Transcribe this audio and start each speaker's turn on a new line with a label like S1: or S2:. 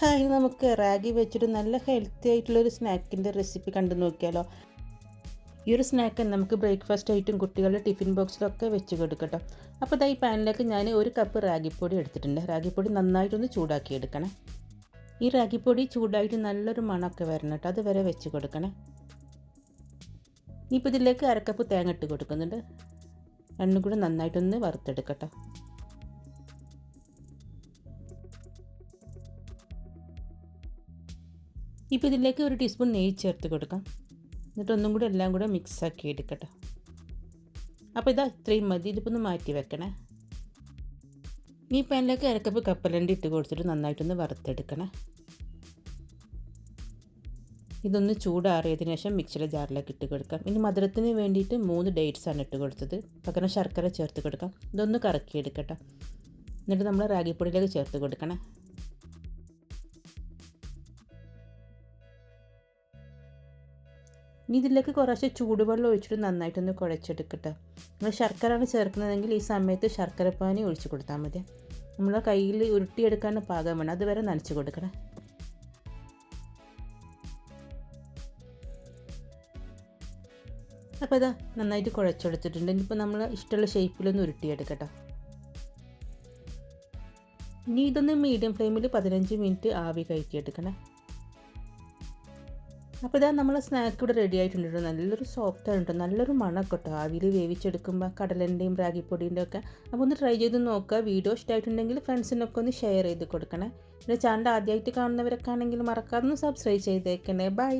S1: Hi നമുക്ക് റാഗി വെച്ചിട്ട് നല്ല ഹെൽത്തി ആയിട്ടുള്ളൊരു സ്നാക്കിന്റെ റെസിപ്പി കണ്ടു നോക്കിയാലോ. ഈ ഒരു സ്നാക്ക് നമുക്ക് ബ്രേക്ക്ഫാസ്റ്റ് ആയിട്ടും കുട്ടികളുടെ ടിഫിൻ ബോക്സിലൊക്കെ വെച്ച് കൊടുക്കട്ടോ. അപ്പോൾ ഇതാ ഈ പാനിലേക്ക് ഞാൻ ഒരു കപ്പ് റാഗിപ്പൊടി എടുത്തിട്ടുണ്ട്. റാഗിപ്പൊടി നന്നായിട്ടൊന്ന് ചൂടാക്കി എടുക്കണേ. ഈ റാഗിപ്പൊടി ചൂടായിട്ട് നല്ലൊരു മണമൊക്കെ വരണം കേട്ടോ. അതുവരെ വെച്ച് കൊടുക്കണേ. ഇനിയിപ്പോൾ ഇതിലേക്ക് അരക്കപ്പ് തേങ്ങ ഇട്ട് കൊടുക്കുന്നുണ്ട്. രണ്ടും കൂടെ നന്നായിട്ടൊന്ന് വറുത്തെടുക്കട്ടോ. ഇപ്പോൾ ഇതിലേക്ക് ഒരു ടീസ്പൂൺ നെയ്യ് ചേർത്ത് കൊടുക്കാം. എന്നിട്ട് ഒന്നും കൂടി എല്ലാം കൂടെ മിക്സാക്കി എടുക്കട്ടെ. അപ്പോൾ ഇതാ ഇത്രയും മതി. ഇതിപ്പോൾ ഒന്ന് മാറ്റി വെക്കണേ. ഈ പാനിലേക്ക് അരക്കപ്പ് കപ്പലണ്ടി ഇട്ട് കൊടുത്തിട്ട് നന്നായിട്ടൊന്ന് വറുത്തെടുക്കണേ. ഇതൊന്ന് ചൂടാറിയതിനു ശേഷം മിക്സിയുടെ ജാറിലേക്ക് ഇട്ട് കൊടുക്കാം. ഇനി മധുരത്തിന് വേണ്ടിയിട്ട് മൂന്ന് ഡേറ്റ്സ് ആണ് ഇട്ട് കൊടുത്തത്. പകരം ശർക്കര ചേർത്ത് കൊടുക്കാം. ഇതൊന്ന് കറക്കി എടുക്കട്ടെ എന്നിട്ട് നമ്മൾ റാഗിപ്പൊടിയിലേക്ക് ചേർത്ത് കൊടുക്കണേ. ഇനി ഇതിലേക്ക് കുറച്ച് ചൂടുവെള്ളം ഒഴിച്ചിട്ട് നന്നായിട്ടൊന്ന് കുഴച്ചെടുക്കട്ടെ. നമ്മൾ ശർക്കരയാണ് ചേർക്കുന്നതെങ്കിൽ ഈ സമയത്ത് ശർക്കരപ്പാനി ഒഴിച്ചു കൊടുത്താൽ മതി. നമ്മൾ കയ്യിൽ ഉരുട്ടിയെടുക്കാൻ പാകം വേണം. അതുവരെ നനച്ച് കൊടുക്കണം. അപ്പോൾ ഇതാ നന്നായിട്ട് കുഴച്ചെടുത്തിട്ടുണ്ട്. ഇനിയിപ്പോൾ നമ്മൾ ഇഷ്ടമുള്ള ഷേപ്പിലൊന്ന് ഉരുട്ടിയെടുക്കട്ടെ. ഇനി ഇതൊന്ന് മീഡിയം ഫ്ലെയിമിൽ പതിനഞ്ച് മിനിറ്റ് ആവി കയറ്റിയെടുക്കണേ അപ്പോൾ ഇതാ നമ്മൾ സ്നാക്ക് ഇവിടെ റെഡി ആയിട്ടുണ്ട് നല്ലൊരു സോഫ്റ്റ് ആണ് കേട്ടോ നല്ലൊരു മണമൊക്കെ കേട്ടോ ആവിയിൽ വേവിച്ചെടുക്കുമ്പോൾ കടലന്റെയും റാഗിപ്പൊടിന്റെ ഒക്കെ അപ്പോൾ ഒന്ന് ട്രൈ ചെയ്ത് നോക്കുക വീഡിയോ ഇഷ്ടമായിട്ടുണ്ടെങ്കിൽ ഫ്രണ്ട്സിനൊക്കെ ഒന്ന് ഷെയർ ചെയ്ത് കൊടുക്കണേ. പിന്നെ ചാനൽ ആദ്യമായിട്ട് കാണുന്നവരൊക്കെ ആണെങ്കിൽ മറക്കാതെ ഒന്ന് സബ്സ്ക്രൈബ് ചെയ്തേക്കണേ. ബൈ